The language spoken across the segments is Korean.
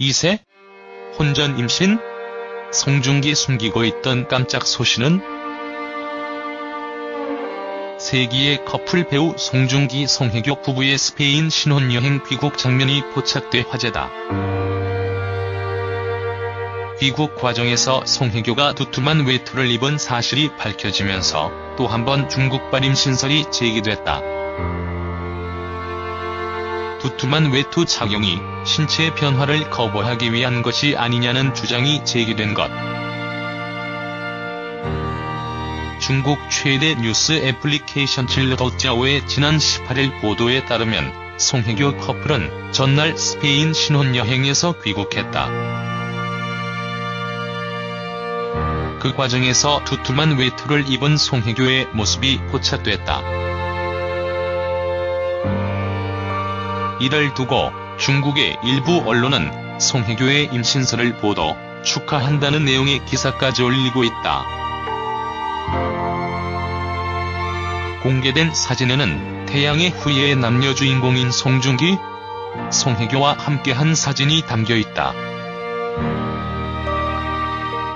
2세? 혼전 임신? 송중기 숨기고 있던 깜짝 소식은? 세기의 커플 배우 송중기 송혜교 부부의 스페인 신혼여행 귀국 장면이 포착돼 화제다. 귀국 과정에서 송혜교가 두툼한 외투를 입은 사실이 밝혀지면서 또 한 번 중국발 임신설이 제기됐다. 두툼한 외투 착용이 신체 변화를 거부하기 위한 것이 아니냐는 주장이 제기된 것. 중국 최대 뉴스 애플리케이션 칠러더짜오의 지난 18일 보도에 따르면 송혜교 커플은 전날 스페인 신혼여행에서 귀국했다. 그 과정에서 두툼한 외투를 입은 송혜교의 모습이 포착됐다. 이를 두고 중국의 일부 언론은 송혜교의 임신설을 보도 축하한다는 내용의 기사까지 올리고 있다. 공개된 사진에는 태양의 후예의 남녀 주인공인 송중기, 송혜교와 함께한 사진이 담겨있다.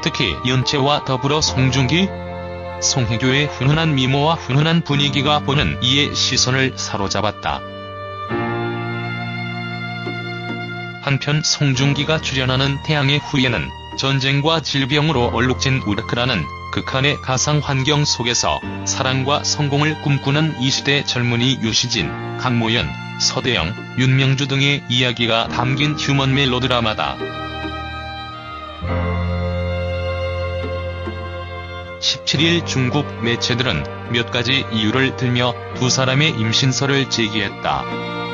특히 연채와 더불어 송중기, 송혜교의 훈훈한 미모와 훈훈한 분위기가 보는 이의 시선을 사로잡았다. 한편 송중기가 출연하는 태양의 후예는 전쟁과 질병으로 얼룩진 우르크라는 극한의 가상 환경 속에서 사랑과 성공을 꿈꾸는 20대 젊은이 유시진, 강모연, 서대영, 윤명주 등의 이야기가 담긴 휴먼 멜로 드라마다. 17일 중국 매체들은 몇 가지 이유를 들며 두 사람의 임신설을 제기했다.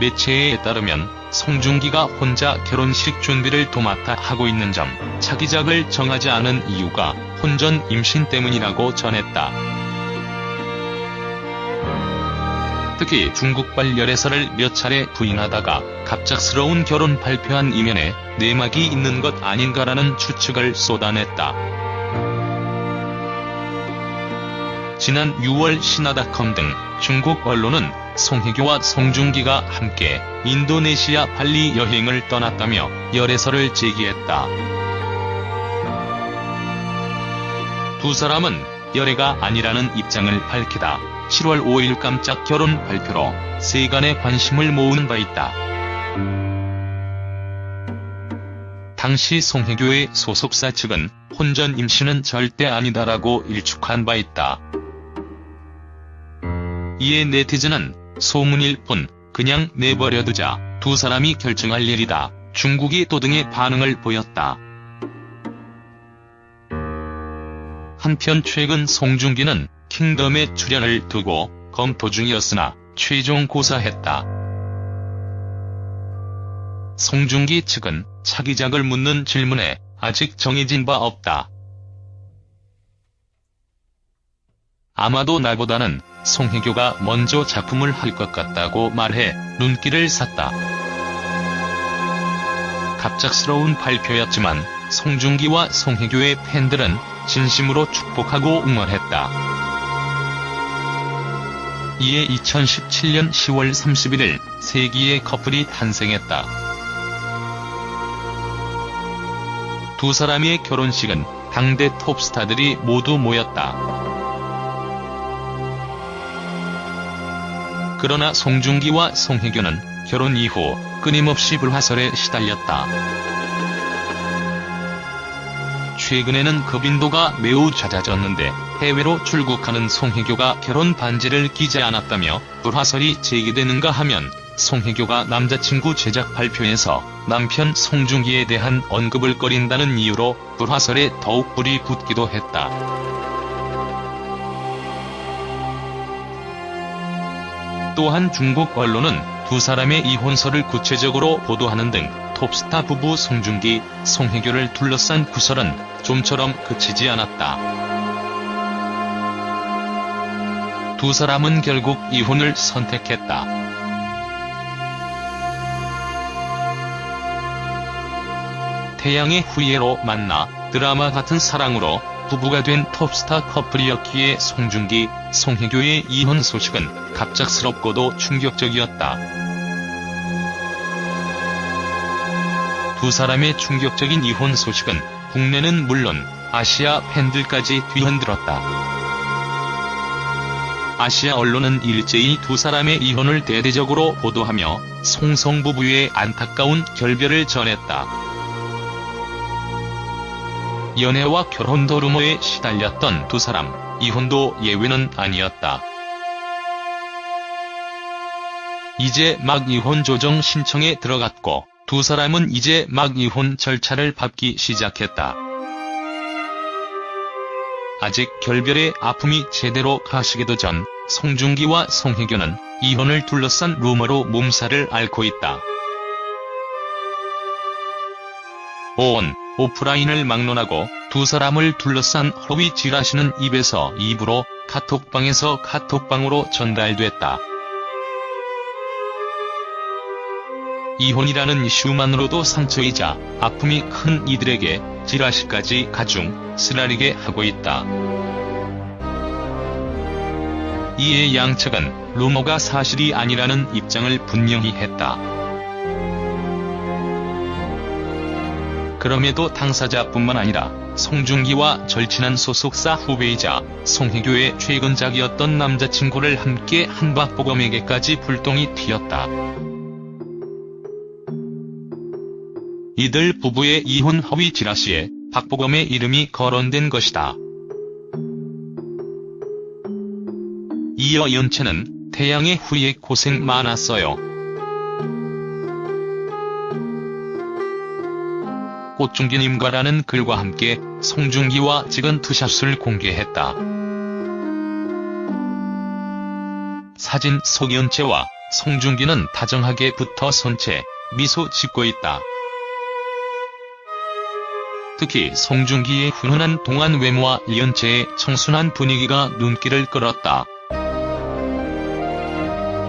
매체에 따르면 송중기가 혼자 결혼식 준비를 도맡아 하고 있는 점, 차기작을 정하지 않은 이유가 혼전 임신 때문이라고 전했다. 특히 중국발 열애설을 몇 차례 부인하다가 갑작스러운 결혼 발표한 이면에 내막이 있는 것 아닌가라는 추측을 쏟아냈다. 지난 6월 신화닷컴 등 중국 언론은 송혜교와 송중기가 함께 인도네시아 발리 여행을 떠났다며 열애설을 제기했다. 두 사람은 열애가 아니라는 입장을 밝히다 7월 5일 깜짝 결혼 발표로 세간의 관심을 모으는 바 있다. 당시 송혜교의 소속사 측은 혼전 임신은 절대 아니다라고 일축한 바 있다. 이에 네티즌은 소문일 뿐 그냥 내버려두자 두 사람이 결정할 일이다. 중국이 또 등의 반응을 보였다. 한편 최근 송중기는 킹덤에 출연을 두고 검토 중이었으나 최종 고사했다. 송중기 측은 차기작을 묻는 질문에 아직 정해진 바 없다. 아마도 나보다는 송혜교가 먼저 작품을 할 것 같다고 말해 눈길을 샀다. 갑작스러운 발표였지만 송중기와 송혜교의 팬들은 진심으로 축복하고 응원했다. 이에 2017년 10월 31일 세기의 커플이 탄생했다. 두 사람의 결혼식은 당대 톱스타들이 모두 모였다. 그러나 송중기와 송혜교는 결혼 이후 끊임없이 불화설에 시달렸다. 최근에는 그 빈도가 매우 잦아졌는데 해외로 출국하는 송혜교가 결혼 반지를 끼지 않았다며 불화설이 제기되는가 하면 송혜교가 남자친구 제작 발표에서 남편 송중기에 대한 언급을 꺼린다는 이유로 불화설에 더욱 불이 붙기도 했다. 또한 중국 언론은 두 사람의 이혼설을 구체적으로 보도하는 등 톱스타 부부 송중기, 송혜교를 둘러싼 구설은 좀처럼 그치지 않았다. 두 사람은 결국 이혼을 선택했다. 태양의 후예로 만나 드라마 같은 사랑으로 부부가 된 톱스타 커플이었기에 송중기, 송혜교의 이혼 소식은 갑작스럽고도 충격적이었다. 두 사람의 충격적인 이혼 소식은 국내는 물론 아시아 팬들까지 뒤흔들었다. 아시아 언론은 일제히 두 사람의 이혼을 대대적으로 보도하며 송성 부부의 안타까운 결별을 전했다. 연애와 결혼도 루머에 시달렸던 두 사람, 이혼도 예외는 아니었다. 이제 막 이혼 조정 신청에 들어갔고, 두 사람은 이제 막 이혼 절차를 밟기 시작했다. 아직 결별의 아픔이 제대로 가시기도 전 송중기와 송혜교는 이혼을 둘러싼 루머로 몸살을 앓고 있다. 온 오프라인을 막론하고 두 사람을 둘러싼 허위 지라시는 입에서 입으로 카톡방에서 카톡방으로 전달됐다. 이혼이라는 이슈만으로도 상처이자 아픔이 큰 이들에게 지라시까지 가중 쓰라리게 하고 있다. 이에 양측은 루머가 사실이 아니라는 입장을 분명히 했다. 그럼에도 당사자뿐만 아니라 송중기와 절친한 소속사 후배이자 송혜교의 최근작이었던 남자친구를 함께 한 박보검에게까지 불똥이 튀었다. 이들 부부의 이혼 허위 지라시에 박보검의 이름이 거론된 것이다. 이어 연체는 태양의 후예 고생 많았어요. 꽃중기님과라는 글과 함께 송중기와 찍은 투샷을 공개했다. 사진 속 연채와 송중기는 다정하게 붙어 손채 미소 짓고 있다. 특히 송중기의 훈훈한 동안 외모와 연채의 청순한 분위기가 눈길을 끌었다.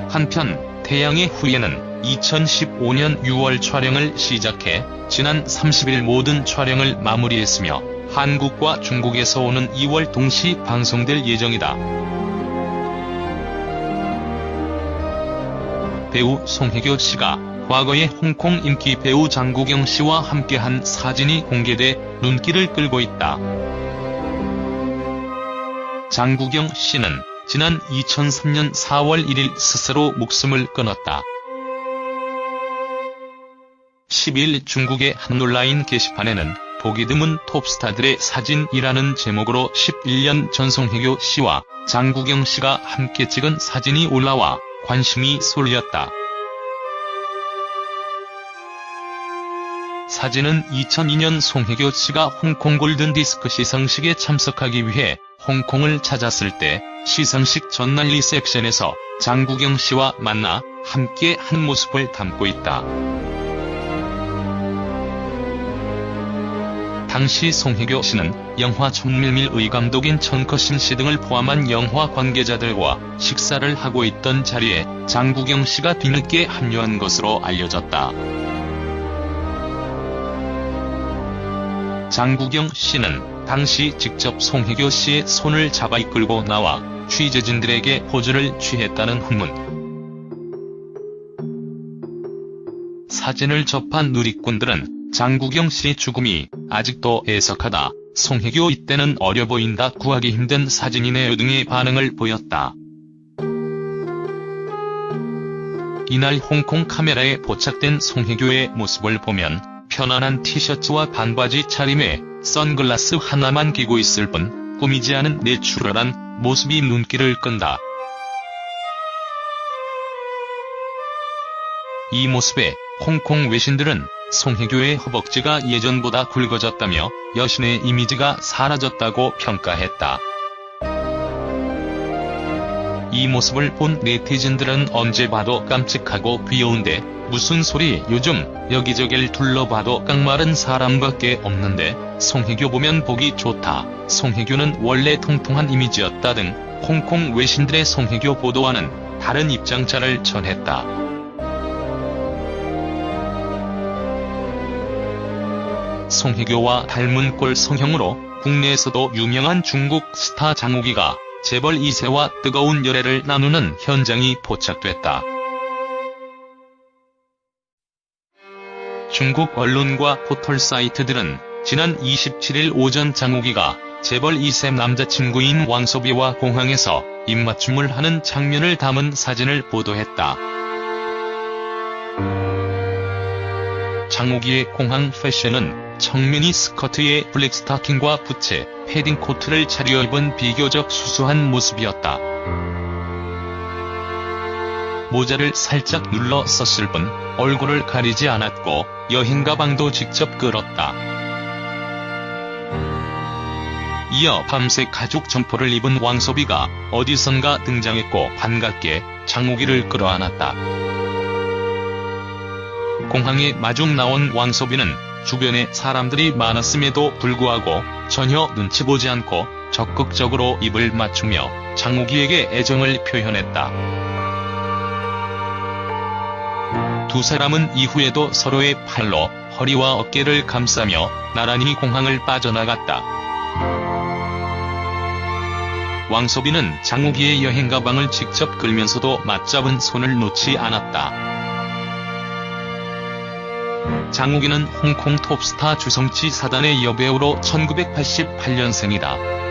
한편 태양의 후예는 2015년 6월 촬영을 시작해 지난 30일 모든 촬영을 마무리했으며 한국과 중국에서 오는 2월 동시 방송될 예정이다. 배우 송혜교 씨가 과거에 홍콩 인기 배우 장국영 씨와 함께한 사진이 공개돼 눈길을 끌고 있다. 장국영 씨는 지난 2003년 4월 1일 스스로 목숨을 끊었다. 10일 중국의 한 온라인 게시판에는 보기 드문 톱스타들의 사진이라는 제목으로 11년 전송혜교 씨와 장국영 씨가 함께 찍은 사진이 올라와 관심이 쏠렸다. 사진은 2002년 송혜교 씨가 홍콩 골든디스크 시상식에 참석하기 위해 홍콩을 찾았을 때 시상식 전날 리셉션에서 장국영 씨와 만나 함께 한 모습을 담고 있다. 당시 송혜교 씨는 영화 천밀밀의 감독인 천커신 씨 등을 포함한 영화 관계자들과 식사를 하고 있던 자리에 장국영 씨가 뒤늦게 합류한 것으로 알려졌다. 장국영 씨는 당시 직접 송혜교 씨의 손을 잡아 이끌고 나와 취재진들에게 포즈를 취했다는 후문. 사진을 접한 누리꾼들은 장국영 씨의 죽음이 아직도 애석하다, 송혜교 이때는 어려 보인다 구하기 힘든 사진이네요 등의 반응을 보였다. 이날 홍콩 카메라에 포착된 송혜교의 모습을 보면 편안한 티셔츠와 반바지 차림에 선글라스 하나만 끼고 있을 뿐 꾸미지 않은 내추럴한 모습이 눈길을 끈다. 이 모습에 홍콩 외신들은 송혜교의 허벅지가 예전보다 굵어졌다며 여신의 이미지가 사라졌다고 평가했다. 이 모습을 본 네티즌들은 언제 봐도 깜찍하고 귀여운데 무슨 소리 요즘 여기저길 둘러봐도 깡마른 사람밖에 없는데 송혜교 보면 보기 좋다. 송혜교는 원래 통통한 이미지였다 등 홍콩 외신들의 송혜교 보도와는 다른 입장차를 전했다. 송혜교와 닮은 꼴 성형으로 국내에서도 유명한 중국 스타 장우기가 재벌 2세와 뜨거운 열애를 나누는 현장이 포착됐다. 중국 언론과 포털 사이트들은 지난 27일 오전 장욱이가 재벌 2세 남자친구인 왕소비와 공항에서 입맞춤을 하는 장면을 담은 사진을 보도했다. 장욱이의 공항 패션은 청미니 스커트에 블랙 스타킹과 부채, 패딩 코트를 차려입은 비교적 수수한 모습이었다. 모자를 살짝 눌러 썼을 뿐 얼굴을 가리지 않았고 여행 가방도 직접 끌었다. 이어 밤새 가죽 점퍼를 입은 왕소비가 어디선가 등장했고 반갑게 장욱이를 끌어안았다. 공항에 마중 나온 왕소비는 주변에 사람들이 많았음에도 불구하고 전혀 눈치 보지 않고 적극적으로 입을 맞추며 장욱이에게 애정을 표현했다. 두 사람은 이후에도 서로의 팔로 허리와 어깨를 감싸며 나란히 공항을 빠져나갔다. 왕소비는 장욱이의 여행 가방을 직접 끌면서도 맞잡은 손을 놓지 않았다. 장욱이는 홍콩 톱스타 주성치 사단의 여배우로 1988년생이다.